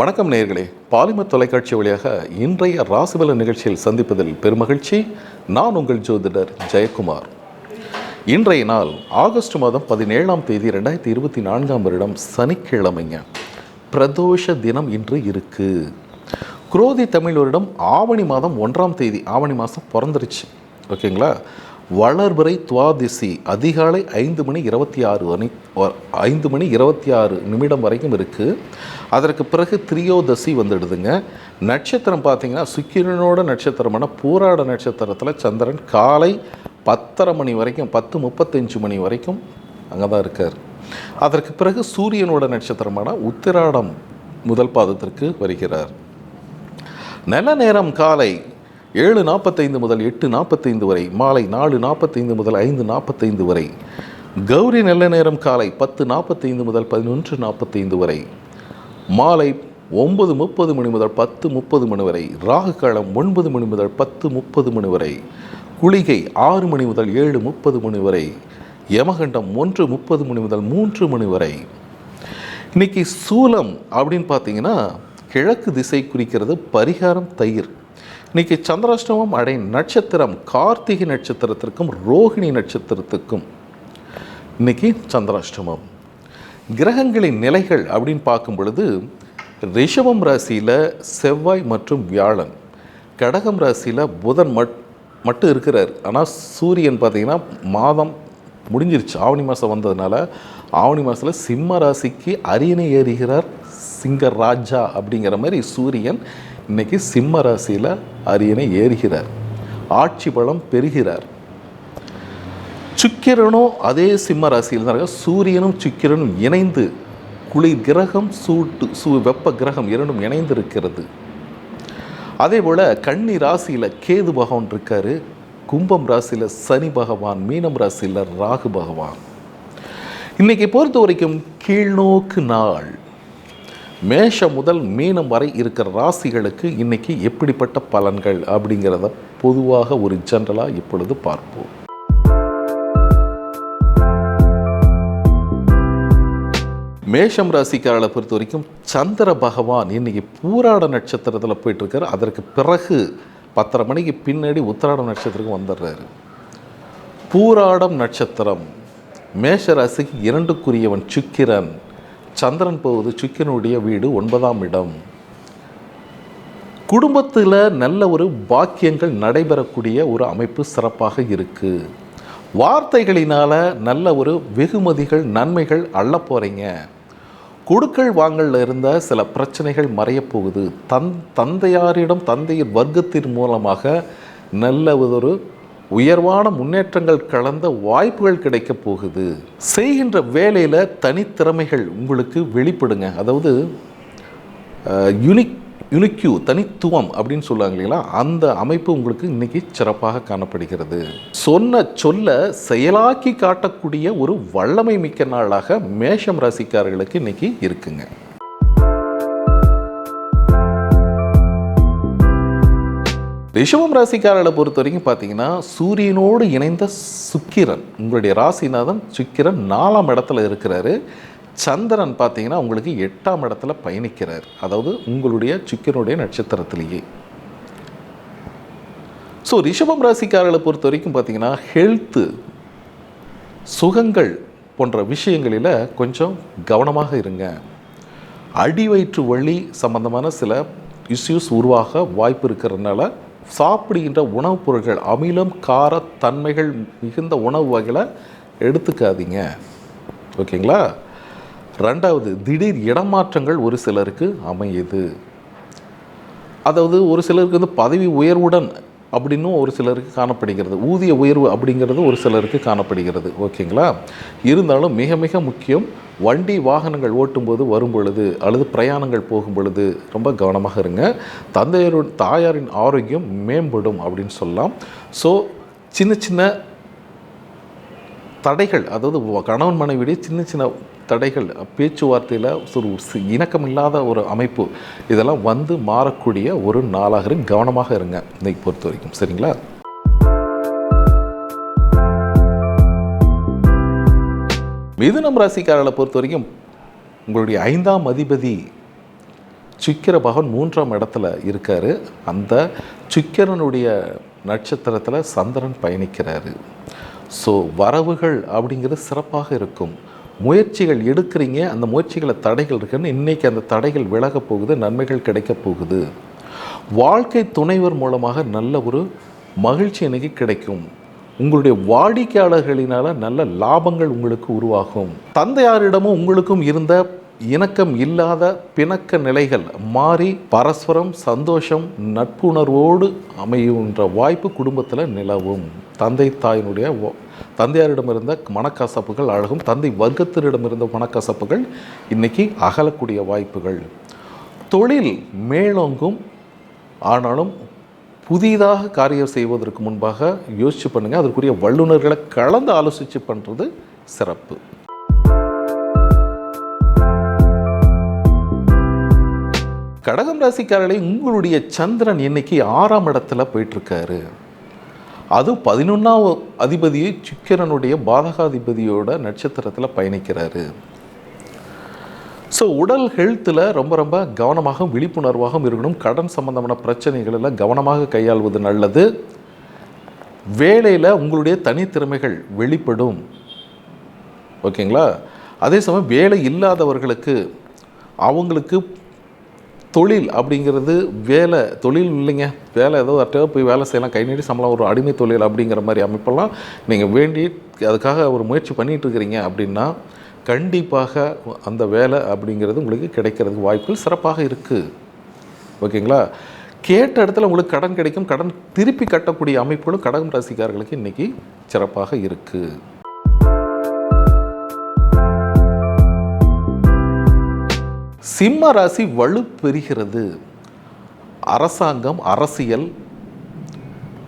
வணக்கம் நேயர்களே. பாலிமர் தொலைக்காட்சி வழியாக இன்றைய ராசிபல நிகழ்ச்சியில் சந்திப்பதில் பெருமகிழ்ச்சி. நான் உங்கள் ஜோதிடர் ஜெயக்குமார். இன்றைய நாள் ஆகஸ்ட் மாதம் பதினேழாம் தேதி ரெண்டாயிரத்தி இருபத்தி நான்காம் வருடம் சனிக்கிழமைங்க. பிரதோஷ தினம் இன்று இருக்கு. குரோதி தமிழ் வருடம் ஆவணி மாதம் ஒன்றாம் தேதி. ஆவணி மாதம் பிறந்துருச்சு. ஓகேங்களா? வளர்பிறை துவாதிசி அதிகாலை ஐந்து மணி இருபத்தி ஆறு மணி ஐந்து மணி இருபத்தி ஆறு நிமிடம் வரைக்கும் இருக்குது அதற்கு பிறகு திரியோதசி வந்துடுதுங்க. நட்சத்திரம் பார்த்தீங்கன்னா சுக்கிரனோட நட்சத்திரமான பூராட நட்சத்திரத்தில் சந்திரன் காலை பத்தரை மணி வரைக்கும் பத்து முப்பத்தஞ்சு மணி வரைக்கும் அங்கே தான் இருக்கார். அதற்கு பிறகு சூரியனோட நட்சத்திரமான உத்திராடம் முதல் பாதத்திற்கு வருகிறார். நல்ல நேரம் காலை ஏழு நாற்பத்தைந்து முதல் எட்டு நாற்பத்தைந்து வரை மாலை நாலு நாற்பத்தைந்து முதல் ஐந்து நாற்பத்தைந்து வரை கௌரி நல்ல நேரம் காலை பத்து நாற்பத்தைந்து முதல் பதினொன்று நாற்பத்தைந்து வரை மாலை ஒன்பது முப்பது மணி முதல் பத்து முப்பது மணி வரை ராகு காலம் ஒன்பது மணி முதல் பத்து முப்பது மணி வரை குளிகை ஆறு மணி முதல் ஏழு முப்பது மணி வரை யமகண்டம் ஒன்று முப்பது மணி முதல் மூன்று மணி வரை. இன்னைக்கு சூலம் அப்படின்னு பார்த்தீங்கன்னா கிழக்கு திசை குறிக்கிறது பரிகாரம் தயிர். இன்னைக்கு சந்திராஷ்டமம் அடை நட்சத்திரம் கார்த்திகை நட்சத்திரத்திற்கும் ரோகிணி நட்சத்திரத்துக்கும் இன்னைக்கு சந்திராஷ்டமம். கிரகங்களின் நிலைகள் அப்படின்னு பார்க்கும் பொழுது ரிஷபம் ராசியில் செவ்வாய் மற்றும் வியாழன். கடகம் ராசியில் புதன் மட் மட்டும் இருக்கிறார். ஆனால் சூரியன் பார்த்திங்கன்னா மாதம் முடிஞ்சிருச்சு. ஆவணி மாதம் வந்ததுனால ஆவணி மாதத்தில் சிம்ம ராசிக்கு அரியணை ஏறுகிறார் சிங்க ராஜா அப்படிங்கிற மாதிரி சூரியன் இன்னைக்கு சிம்ம ராசியில் அரியணை ஏறுகிறார். ஆட்சி பலம் பெறுகிறார். சுக்கிரனும் அதே சிம்ம ராசியில் தான் இருக்கார். சூரியனும் சுக்கிரனும் இணைந்து குளிர் கிரகம் சூட்டு சூ வெப்ப கிரகம் இரண்டும் இணைந்து இருக்கிறது அதே போல் கன்னி ராசியில் கேது பகவான் இருக்கார். கும்பம் ராசியில் சனி பகவான் மீனம் ராசியில் ராகு பகவான். இன்றைக்கி பொறுத்த வரைக்கும் கீழ்நோக்கு நாள். மேஷம் முதல் மீனம் வரை இருக்கிற ராசிகளுக்கு இன்னைக்கு எப்படிப்பட்ட பலன்கள் அப்படிங்கிறத பொதுவாக ஒரு ஜென்ரலாக இப்பொழுது பார்ப்போம். மேஷம் ராசிக்காரர்களை பொறுத்த வரைக்கும் சந்திர பகவான் இன்னைக்கு பூராட நட்சத்திரத்தில் போயிட்டுருக்கார். அதற்கு பிறகு பத்தரை மணிக்கு பின்னாடி உத்திராடம் நட்சத்திரத்துக்கு வந்துடுறாரு. பூராடம் நட்சத்திரம். மேஷ ராசிக்கு இரண்டுக்குரியவன் சுக்கிரன். சந்திரன் போவது சுக்கிரனுடைய வீடு ஒன்பதாம் இடம். குடும்பத்தில் நல்ல ஒரு பாக்கியங்கள் நடைபெறக்கூடிய ஒரு அமைப்பு சிறப்பாக இருக்கு. வார்த்தைகளினால் நல்ல ஒரு வெகுமதிகள் நன்மைகள் அள்ள போகிறீங்க கொடுக்கல் வாங்கலில் இருந்த சில பிரச்சனைகள் மறையப்போகுது தன் தந்தையாரிடம் தந்தையின் வர்க்கத்தின் மூலமாக நல்ல ஒரு உயர்வான முன்னேற்றங்கள் கலந்த வாய்ப்புகள் கிடைக்க போகுது. செய்கின்ற வேலையில் தனித்திறமைகள் உங்களுக்கு வெளிப்படுங்க. அதாவது யுனிக் யுனிக்யூ தனித்துவம் அப்படின்னு சொல்லுவாங்க இல்லைங்களா? அந்த அமைப்பு உங்களுக்கு இன்னைக்கு சிறப்பாக காணப்படுகிறது. சொன்ன சொல்ல செயலாக்கி காட்டக்கூடிய ஒரு வல்லமை மிக்க நாளாக மேஷம் ராசிக்காரர்களுக்கு இன்னைக்கு இருக்குங்க. ரிஷபம் ராசிக்காரர்களை பொறுத்த வரைக்கும் பார்த்தீங்கன்னா சூரியனோடு இணைந்த சுக்கிரன் உங்களுடைய ராசிநாதன் சுக்கிரன் நாலாம் இடத்துல இருக்கிறாரு. சந்திரன் பார்த்தீங்கன்னா உங்களுக்கு எட்டாம் இடத்துல பயணிக்கிறார். அதாவது உங்களுடைய சுக்கிரனுடைய நட்சத்திரத்திலேயே. ஸோ ரிஷபம் ராசிக்காரர்களை பொறுத்த வரைக்கும் பார்த்தீங்கன்னா ஹெல்த்து சுகங்கள் போன்ற விஷயங்களில் கொஞ்சம் கவனமாக இருங்க. அடி வயிற்று வலி சம்பந்தமான சில இஷ்யூஸ் உருவாக வாய்ப்பு இருக்கிறதுனால சாப்பிடுகின்ற உணவுப் பொருட்கள் அமிலம் காரத்தன்மைகள் மிகுந்த உணவு வகைகளை எடுத்துக்காதீங்க. ஓகேங்களா? ரெண்டாவது திடீர் இடமாற்றங்கள் ஒரு சிலருக்கு அமையுது. அதாவது ஒரு சிலருக்கு வந்து பதவி உயர்வுடன் அப்படின்னும் ஒரு சிலருக்கு காணப்படுகிறது. ஊதிய உயர்வு அப்படிங்கிறது ஒரு சிலருக்கு காணப்படுகிறது. ஓகேங்களா? இருந்தாலும் மிக மிக முக்கியம் வண்டி வாகனங்கள் ஓட்டும்போது வரும் பொழுது அல்லது பிரயாணங்கள் போகும் பொழுது ரொம்ப கவனமாக இருங்க. தந்தையரு தாயாரின் ஆரோக்கியம் மேம்படும் அப்படின்னு சொல்லலாம். ஸோ சின்ன சின்ன தடைகள் அதாவது கணவன் மனைவியுடைய சின்ன சின்ன தடைகள் பேச்சுவார்த்தையில் ஒரு இணக்கம் இல்லாத ஒரு அமைப்பு இதெல்லாம் வந்து மாறக்கூடிய ஒரு நாளாக கவனமாக இருங்க இன்னைக்கு பொறுத்த வரைக்கும். சரிங்களா? மிதுனம் ராசிக்காரர்களை பொறுத்த வரைக்கும் உங்களுடைய ஐந்தாம் அதிபதி சுக்கிர பகவான் மூன்றாம் இடத்துல இருக்கார். அந்த சுக்கிரனுடைய நட்சத்திரத்தில் சந்திரன் பயணிக்கிறாரு. ஸோ வரவுகள் அப்படிங்கிறது சிறப்பாக இருக்கும். முயற்சிகள் எடுக்கிறீங்க அந்த முயற்சிகளை தடைகள் இருக்குன்னு இன்றைக்கி அந்த தடைகள் விலகப் போகுது நன்மைகள் கிடைக்கப் போகுது. வாழ்க்கை துணைவர் மூலமாக நல்ல ஒரு மகிழ்ச்சி எனக்கு கிடைக்கும். உங்களுடைய வாடிக்கையாளர்களினால் நல்ல லாபங்கள் உங்களுக்கு உருவாகும். தந்தையாரிடமும் உங்களுக்கும் இருந்த இணக்கம் இல்லாத பிணக்க நிலைகள் மாறி பரஸ்பரம் சந்தோஷம் நட்புணர்வோடு அமையுன்ற வாய்ப்பு குடும்பத்தில் நிலவும். தந்தை தாயினுடைய தந்தையாரிடமிருந்த மனக்கசப்புகள் அழகும். தந்தை வர்க்கத்தினிடமிருந்த மனக்கசப்புகள் இன்றைக்கி அகலக்கூடிய வாய்ப்புகள். தொழில் மேலோங்கும். ஆனாலும் புதிதாக காரியம் செய்வதற்கு முன்பாக யோசிச்சு பண்ணுங்கள் அதற்குரிய வல்லுநர்களை கலந்து ஆலோசித்து பண்ணுறது சிறப்பு. கடகம் ராசிக்காரர்களே உங்களுடைய சந்திரன் இன்னைக்கு ஆறாம் இடத்துல போயிட்டுருக்காரு. அது பதினொன்றாம் அதிபதி சுக்கிரனுடைய பாதகாதிபதியோட நட்சத்திரத்தில் பயணிக்கிறாரு. ஸோ உடல் ஹெல்த்தில் ரொம்ப ரொம்ப கவனமாகவும் விழிப்புணர்வாகவும் இருக்கணும். கடன் சம்பந்தமான பிரச்சனைகளில் கவனமாக கையாள்வது நல்லது. வேலையில் உங்களுடைய தனித்திறமைகள் வெளிப்படும். ஓகேங்களா அதே சமயம் வேலை இல்லாதவர்களுக்கு அவங்களுக்கு தொழில் அப்படிங்கிறது வேலை தொழில் இல்லைங்க. வேலை ஏதோ அட்டையோ போய் வேலை செய்யலாம் கை நீட்டி சம்பளம் ஒரு அடிமை தொழில் அப்படிங்கிற மாதிரி அமைப்பெல்லாம் நீங்கள் வேண்டி அதுக்காக ஒரு முயற்சி பண்ணிகிட்ருக்கிறீங்க அப்படின்னா கண்டிப்பாக அந்த வேலை அப்படிங்கிறது உங்களுக்கு கிடைக்கிறதுக்கு வாய்ப்புகள் சிறப்பாக இருக்குது ஓகேங்களா? கேட்ட இடத்துல உங்களுக்கு கடன் கிடைக்கும். கடன் திருப்பி கட்டக்கூடிய அமைப்புகளும் கடகம் ராசிக்காரர்களுக்கு இன்றைக்கி சிறப்பாக இருக்குது சிம்ம ராசி வலுப்பெறுகிறது. அரசாங்கம் அரசியல்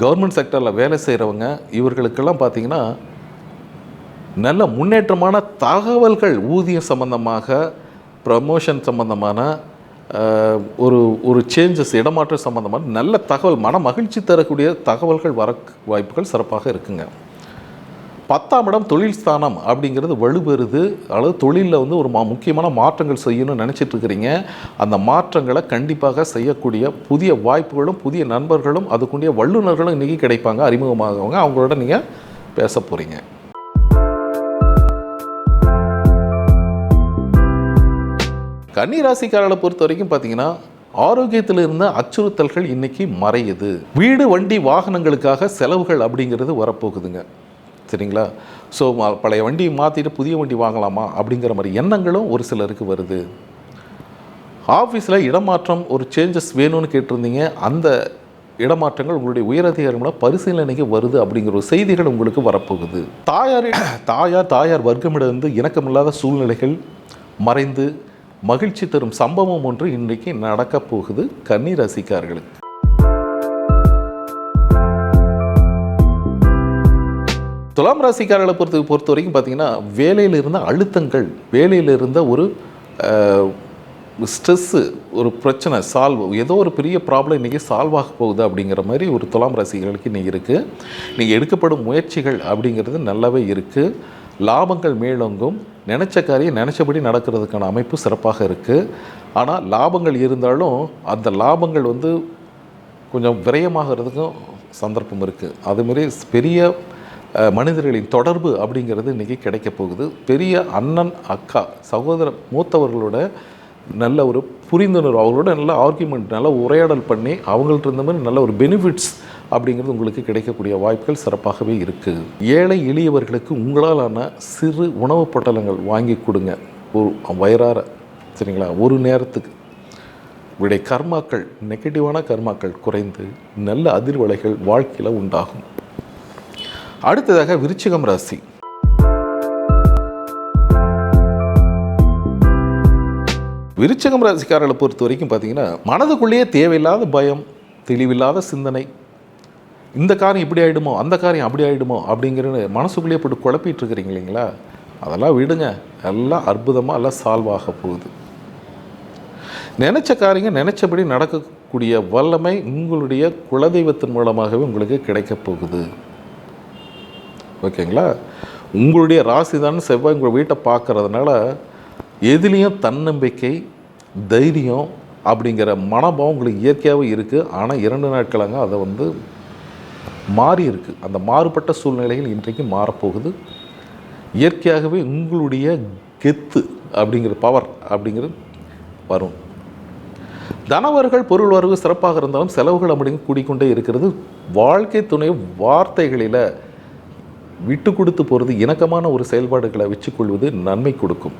கவர்மெண்ட் செக்டரில் வேலை செய்கிறவங்க இவர்களுக்கெல்லாம் பார்த்தீங்கன்னா நல்ல முன்னேற்றமான தகவல்கள் ஊதியம் சம்பந்தமாக ப்ரமோஷன் சம்பந்தமான ஒரு ஒரு சேஞ்சஸ் இடமாற்றம் சம்பந்தமான நல்ல தகவல் மன மகிழ்ச்சி தரக்கூடிய தகவல்கள் வர வாய்ப்புகள் சிறப்பாக இருக்குங்க. பத்தாம் இடம் தொழில் ஸ்தானம் அப்படிங்கிறது வலுப்பெறுது அதாவது தொழிலில் வந்து ஒரு மா- முக்கியமான மாற்றங்கள் செய்யணும்னு நினச்சிட்டு இருக்கிறீங்க. அந்த மாற்றங்களை கண்டிப்பாக செய்யக்கூடிய புதிய வாய்ப்புகளும் புதிய நண்பர்களும் அதுக்குண்டிய வல்லுநர்களும் இன்றைக்கி கிடைப்பாங்க அறிமுகமாகவங்க அவங்களோட நீங்கள் பேச போகிறீங்க கன்னிராசிக்காரர்களை பொறுத்த வரைக்கும் பார்த்தீங்கன்னா ஆரோக்கியத்தில் இருந்த அச்சுறுத்தல்கள் இன்றைக்கி மறையுது. வீடு வண்டி வாகனங்களுக்காக செலவுகள் அப்படிங்கிறது வரப்போகுதுங்க. சரிங்களா? ஸோ பழைய வண்டியை மாற்றிட்டு புதிய வண்டி வாங்கலாமா? அப்படிங்கிற மாதிரி எண்ணங்களும் ஒரு சிலருக்கு வருது. ஆஃபீஸில் இடமாற்றம் ஒரு சேஞ்சஸ் வேணும்னு கேட்டிருந்தீங்க. அந்த இடமாற்றங்கள் உங்களுடைய உயரதிகாரிகள பரிசீலனைக்கு வருது அப்படிங்கிற ஒரு செய்திகள் உங்களுக்கு வரப்போகுது. தாயார் தாயார் தாயார் வர்க்கமிடந்து இணக்கமில்லாத சூழ்நிலைகள் மறைந்து மகிழ்ச்சி தரும் சம்பவம் ஒன்று இன்றைக்கு நடக்கப் போகுது. கன்னி ராசிக்காரர்களுக்கு துலாம் ராசிக்காரர்களை பொறுத்த பொறுத்த வரைக்கும் பார்த்தீங்கன்னா வேலையில் இருந்த அழுத்தங்கள் வேலையில் இருந்த ஒரு ஸ்ட்ரெஸ்ஸு ஒரு பிரச்சனை சால்வ் ஏதோ ஒரு பெரிய ப்ராப்ளம் இன்றைக்கி சால்வ் ஆக போகுது அப்படிங்கிற மாதிரி ஒரு துலாம் ராசிகளுக்கு இன்றைக்கி இருக்குது நீங்கள் எடுக்கப்படும் முயற்சிகள் அப்படிங்கிறது நல்லாவே இருக்குது லாபங்கள் மேலோங்கும். நினச்ச காரியம் நினச்சபடி நடக்கிறதுக்கான அமைப்பு சிறப்பாக இருக்குது ஆனால் லாபங்கள் இருந்தாலும் அந்த லாபங்கள் வந்து கொஞ்சம் விரயமாகிறதுக்கும் சந்தர்ப்பம் இருக்குது அதுமாரி பெரிய மனிதர்களின் தொடர்பு அப்படிங்கிறது இன்றைக்கி கிடைக்க போகுது. பெரிய அண்ணன் அக்கா சகோதர மூத்தவர்களோட நல்ல ஒரு புரிந்துணர்வு அவங்களோட நல்ல ஆர்குமெண்ட் நல்ல உரையாடல் பண்ணி அவங்கள்ட்ட இருந்த மாதிரி நல்ல ஒரு பெனிஃபிட்ஸ் அப்படிங்கிறது உங்களுக்கு கிடைக்கக்கூடிய வாய்ப்புகள் சிறப்பாகவே இருக்குது ஏழை எளியவர்களுக்கு உங்களாலான சிறு உணவுப் பொட்டலங்கள் வாங்கி கொடுங்க. ஒரு வயிறார சரிங்களா? ஒரு நேரத்துக்கு. உங்களுடைய கர்மாக்கள் நெகட்டிவான கர்மாக்கள் குறைந்து நல்ல அதிர்வலைகள் வாழ்க்கையில் உண்டாகும். அடுத்ததாக விருச்சிகம் ராசி. விருச்சிகம் ராசிக்காரர்களை பொறுத்த வரைக்கும் பார்த்தீங்கன்னா மனதுக்குள்ளேயே தேவையில்லாத பயம் தெளிவில்லாத சிந்தனை இந்த காரியம் இப்படி ஆகிடுமோ அந்த காரியம் அப்படி ஆகிடுமோ அப்படிங்கிற மனசுக்குள்ளேயே போட்டு குழப்பிட்டு இருக்கிறீங்க இல்லைங்களா? அதெல்லாம் விடுங்க. எல்லாம் அற்புதமாக எல்லாம் சால்வ் ஆக போகுது. நினச்ச காரியங்கள் நினச்சபடி நடக்கக்கூடிய வல்லமை உங்களுடைய குலதெய்வத்தின் மூலமாகவே உங்களுக்கு கிடைக்கப் போகுது. ஓகேங்களா? உங்களுடைய ராசி தான் செவ்வாய் உங்கள் வீட்டை பார்க்கறதுனால எதுலேயும் தன்னம்பிக்கை தைரியம் அப்படிங்கிற மனபாவம் உங்களுக்கு இயற்கையாகவே இருக்குது ஆனால் இரண்டு நாட்களாக அதை வந்து மாறி இருக்கு. அந்த மாறுபட்ட சூழ்நிலைகள் இன்றைக்கு மாறப்போகுது. இயற்கையாகவே உங்களுடைய கெத்து அப்படிங்கிற பவர் அப்படிங்கிறது வரும். தனவர்கள் பொருள் வரவு சிறப்பாக இருந்தாலும் செலவுகள் அப்படிங்க கூடிக்கொண்டே இருக்கிறது. வாழ்க்கை துணை வார்த்தைகளில் விட்டு கொடுத்து போகிறது இணக்கமான ஒரு செயல்பாடுகளை வச்சுக்கொள்வது நன்மை கொடுக்கும்.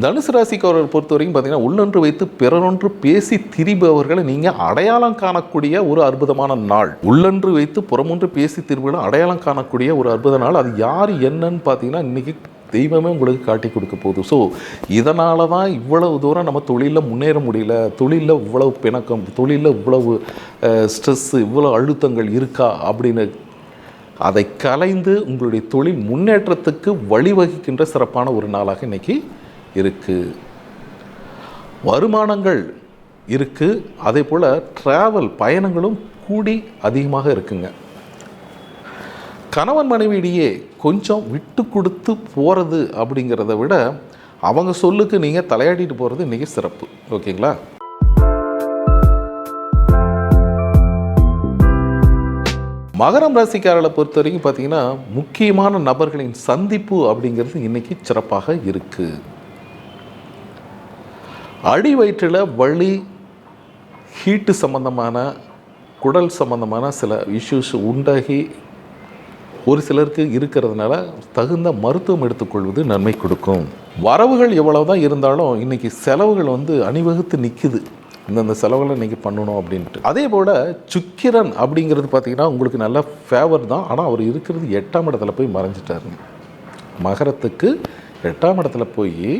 தனுசு ராசிக்காரர்கள் பொறுத்த வரைக்கும் பார்த்தீங்கன்னா உள்ளொன்று வைத்து பிறனொன்று பேசி திரிபவர்களை நீங்கள் அடையாளம் காணக்கூடிய ஒரு அற்புதமான நாள். உள்ளொன்று வைத்து புறமொன்று பேசி திரிபவர்களை அடையாளம் காணக்கூடிய ஒரு அற்புத நாள். அது யார் என்னன்னு பார்த்தீங்கன்னா இன்றைக்கி தெய்வமே உங்களுக்கு காட்டி கொடுக்க போகுது. ஸோ இதனால தான் இவ்வளவு தூரம் நம்ம தொழிலில் முன்னேற முடியல. தொழிலில் இவ்வளவு பிணக்கம் தொழிலில் இவ்வளவு ஸ்ட்ரெஸ்ஸு இவ்வளோ அழுத்தங்கள் இருக்கா அப்படின்னு அதை கலைந்து உங்களுடைய தொழில் முன்னேற்றத்துக்கு வழிவகுக்கின்ற சிறப்பான ஒரு நாளாக இன்றைக்கி இருக்குது வருமானங்கள் இருக்குது அதே போல் ட்ராவல் பயணங்களும் கூடி அதிகமாக இருக்குங்க. கணவன் மனைவியிடையே கொஞ்சம் விட்டு கொடுத்து போகிறது அப்படிங்கிறத விட அவங்க சொல்லுக்கு நீங்கள் தலையாடிட்டு போகிறது இன்றைக்கி சிறப்பு. ஓகேங்களா? மகரம் ராசிக்காரர்களை பொறுத்த வரைக்கும் பார்த்தீங்கன்னா முக்கியமான நபர்களின் சந்திப்பு அப்படிங்கிறது இன்னைக்கு சிறப்பாக இருக்குது அடி வயிற்றில் வலி ஹீட்டு சம்பந்தமான குடல் சம்பந்தமான சில இஷ்யூஸ் உண்டாகி ஒரு சிலருக்கு இருக்கிறதுனால தகுந்த மருத்துவம் எடுத்துக்கொள்வது நன்மை கொடுக்கும். வரவுகள் எவ்வளோ தான் இருந்தாலும் இன்றைக்கி செலவுகள் வந்து அணிவகுத்து நிற்குது இந்தந்த செலவுகளை இன்றைக்கி பண்ணணும் அப்படின்ட்டு. அதே போல் சுக்கிரன் அப்படிங்கிறது பார்த்திங்கன்னா உங்களுக்கு நல்ல ஃபேவர் தான். ஆனால் அவர் இருக்கிறது எட்டாம் இடத்துல போய் மறைஞ்சிட்டாருங்க. மகரத்துக்கு எட்டாம் இடத்துல போய்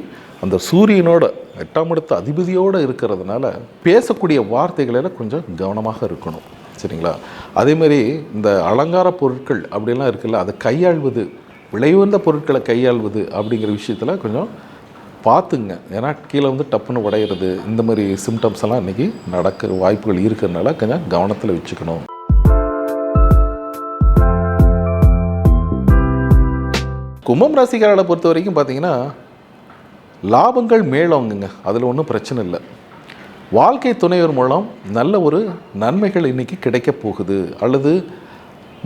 அந்த சூரியனோட எட்டாம் இடத்து அதிபதியோடு இருக்கிறதுனால பேசக்கூடிய வார்த்தைகளில் கொஞ்சம் கவனமாக இருக்கணும். சரிங்களா? அதேமாதிரி இந்த அலங்கார பொருட்கள் அப்படிலாம் இருக்குல்ல அதை கையாள்வது விளைவுந்த பொருட்களை கையாள்வது அப்படிங்கிற விஷயத்தில் கொஞ்சம் பார்த்துங்க. ஏன்னா கீழே வந்து டப்புன்னு உடையிறது இந்த மாதிரி சிம்டம்ஸ் எல்லாம் இன்றைக்கி நடக்கிற வாய்ப்புகள் இருக்கிறதுனால கொஞ்சம் கவனத்தில் வச்சுக்கணும். கும்பம் ராசிக்காரர்களை பொறுத்த வரைக்கும் பார்த்தீங்கன்னா லாபங்கள் மேலோங்குங்க. அதில் ஒன்றும் பிரச்சனை இல்லை. வாழ்க்கை துணைவர் மூலம் நல்ல ஒரு நன்மைகள் இன்றைக்கி கிடைக்கப் போகுது. அல்லது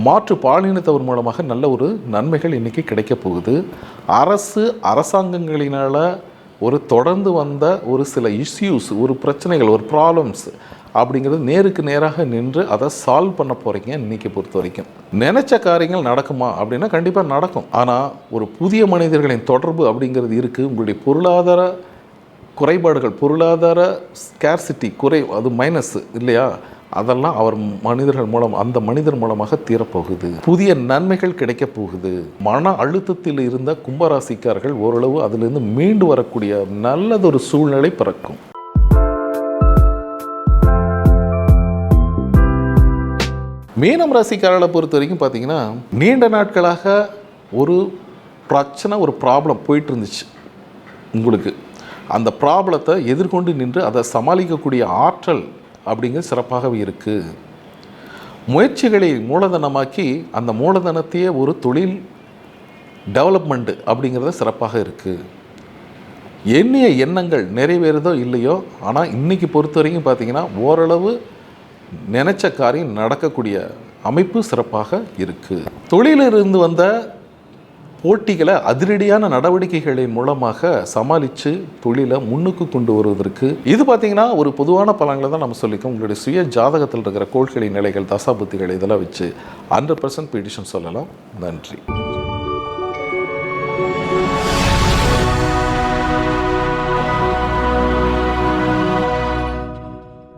மாற்று பாலினத்தவர் மூலமாக நல்ல ஒரு நன்மைகள் இன்றைக்கி கிடைக்கப் போகுது. அரசு அரசாங்கங்களினால் ஒரு தொடர்ந்து வந்த ஒரு சில இஷ்யூஸ் ஒரு பிரச்சனைகள் ஒரு ப்ராப்ளம்ஸ் அப்படிங்கிறது நேருக்கு நேராக நின்று அதை சால்வ் பண்ண போகிறீங்க இன்றைக்கி பொறுத்த வரைக்கும். நினச்ச காரியங்கள் நடக்குமா அப்படின்னா கண்டிப்பாக நடக்கும். ஆனால் ஒரு புதிய மனிதர்களின் தொடர்பு அப்படிங்கிறது இருக்குது உங்களுடைய பொருளாதார குறைபாடுகள் பொருளாதார ஸ்கேர்சிட்டி குறை அது மைனஸ் இல்லையா? அதெல்லாம் அவர் மனிதர்கள் மூலம் அந்த மனிதர் மூலமாக தீரப்போகுது. புதிய நன்மைகள் கிடைக்கப் போகுது. மன அழுத்தத்தில் இருந்த கும்பராசிக்காரர்கள் ஓரளவு அதிலிருந்து மீண்டு வரக்கூடிய நல்லதொரு சூழ்நிலை பிறக்கும். மீனம் ராசிக்காரர்களை பொறுத்த வரைக்கும் பார்த்தீங்கன்னா நீண்ட நாட்களாக ஒரு பிரச்சனை ஒரு ப்ராப்ளம் போயிட்டு இருந்துச்சு. உங்களுக்கு. அந்த ப்ராப்ளத்தை எதிர்கொண்டு நின்று அதை சமாளிக்கக்கூடிய ஆற்றல் அப்படிங்கிறது சிறப்பாகவே இருக்குது முயற்சிகளை மூலதனமாக்கி அந்த மூலதனத்தையே ஒரு தொழில் டெவலப்மெண்ட்டு அப்படிங்கிறது சிறப்பாக இருக்குது எண்ணிய எண்ணங்கள் நிறைவேறுதோ இல்லையோ ஆனால் இன்றைக்கி பொறுத்த வரைக்கும் பார்த்திங்கன்னா ஓரளவு நினச்ச காரியம் நடக்கக்கூடிய அமைப்பு சிறப்பாக இருக்குது தொழிலிருந்து வந்த போட்டிகளை அதிரடியான நடவடிக்கைகளின் மூலமாக சமாளித்து தொழிலை முன்னுக்கு கொண்டு வருவதற்கு இது பார்த்திங்கன்னா ஒரு பொதுவான பலன்களை தான் நம்ம சொல்லிக்கோம் உங்களுடைய சுய ஜாதகத்தில் இருக்கிற கோள்களின் நிலைகள் தசாபுத்திகள் இதெல்லாம் வச்சு ஹண்ட்ரட் பர்சன்ட் பிடிஷன் சொல்லலாம். நன்றி.